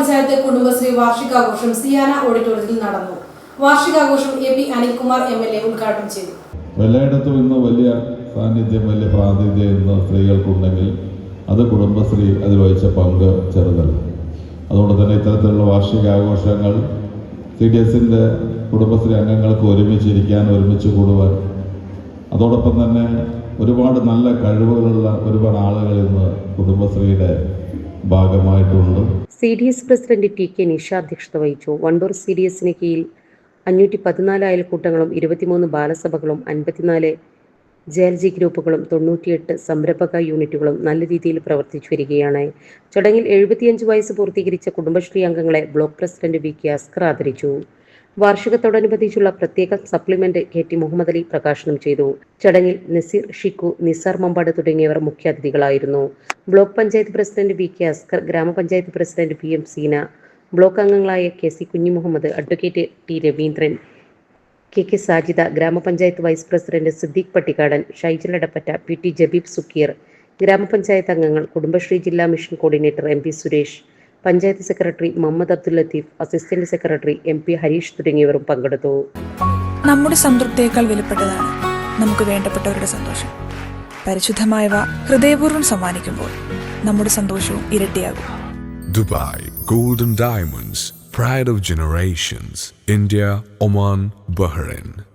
ഗ്രാമപഞ്ചായത്ത് കുടുംബശ്രീ വാർഷികാഘോഷം സിയാന ഓഡിറ്റോറിയത്തിൽ നടന്നു. വാർഷികാഘോഷം A P Anilkumar M L A ഉദ്ഘാടനം ചെയ്തു. എല്ലായിടത്തും ഇന്ന് വലിയ സാന്നിധ്യം വലിയ പ്രാതിനിധ്യം ഇന്ന് സ്ത്രീകൾക്കുണ്ടെങ്കിൽ അത് കുടുംബശ്രീ അതിൽ വഹിച്ച പങ്ക് ചെറുതല്ല. അതുകൊണ്ട് തന്നെ ഇത്തരത്തിലുള്ള വാർഷികാഘോഷങ്ങൾ സി ഡി എസിന്റെ കുടുംബശ്രീ അംഗങ്ങൾക്ക് ഒരുമിച്ചിരിക്കാൻ ഒരുമിച്ച് കൂടുവാൻ അതോടൊപ്പം തന്നെ ഒരുപാട് നല്ല കഴിവുകളുള്ള ഒരുപാട് ആളുകൾ ഇന്ന് കുടുംബശ്രീയുടെ ഭാഗമായിട്ടുണ്ട്. C D S president T K Nisha അധ്യക്ഷത വഹിച്ചു. വണ്ടൂർ സി ഡി എസിന് കീഴിൽ അഞ്ഞൂറ്റി പതിനാല് അയൽക്കൂട്ടങ്ങളും ഇരുപത്തിമൂന്ന് ബാലസഭകളും അൻപത്തിനാല് ജെ എൽ ജി ഗ്രൂപ്പുകളും തൊണ്ണൂറ്റിയെട്ട് സംരംഭക യൂണിറ്റുകളും നല്ല രീതിയിൽ പ്രവർത്തിച്ചു വരികയാണ്. ചടങ്ങിൽ എഴുപത്തിയഞ്ച് വയസ്സ് പൂർത്തീകരിച്ച കുടുംബശ്രീ അംഗങ്ങളെ block president V K Askar ആദരിച്ചു. വാർഷികത്തോടനുബന്ധിച്ചുള്ള പ്രത്യേക supplement K T Muhammad Ali പ്രകാശനം ചെയ്തു. ചടങ്ങിൽ നസീർ ഷിക്കു നിസാർ മമ്പാട് തുടങ്ങിയവർ മുഖ്യാതിഥികളായിരുന്നു. Block panchayat president V K Askar ഗ്രാമപഞ്ചായത്ത് president P M Seena block അംഗങ്ങളായ K C Kunhimuhammad advocate T Raveendran K K Sajida ഗ്രാമപഞ്ചായത്ത് vice president Siddique Pattikkadan Shaijal Edappatta P T Jabeeb Sukkeer ഗ്രാമപഞ്ചായത്ത് അംഗങ്ങൾ കുടുംബശ്രീ ജില്ലാ mission coordinator M P Suresh panchayat secretary Muhammad Abdul Latheef assistant secretary M P Harish തുടങ്ങിയവരും പങ്കെടുത്തു. നമ്മുടെ സംതൃപ്തിയേക്കാൾ വിലപ്പെട്ടതാണ് നമുക്ക് വേണ്ടപ്പെട്ടവരുടെ സന്തോഷം. പരിശുദ്ധമായവ ഹൃദയപൂർവം സമ്മാനിക്കുമ്പോൾ നമ്മുടെ സന്തോഷവും ഇരട്ടിയാകും. Dubai golden diamonds pride of generations India Oman Bahrain.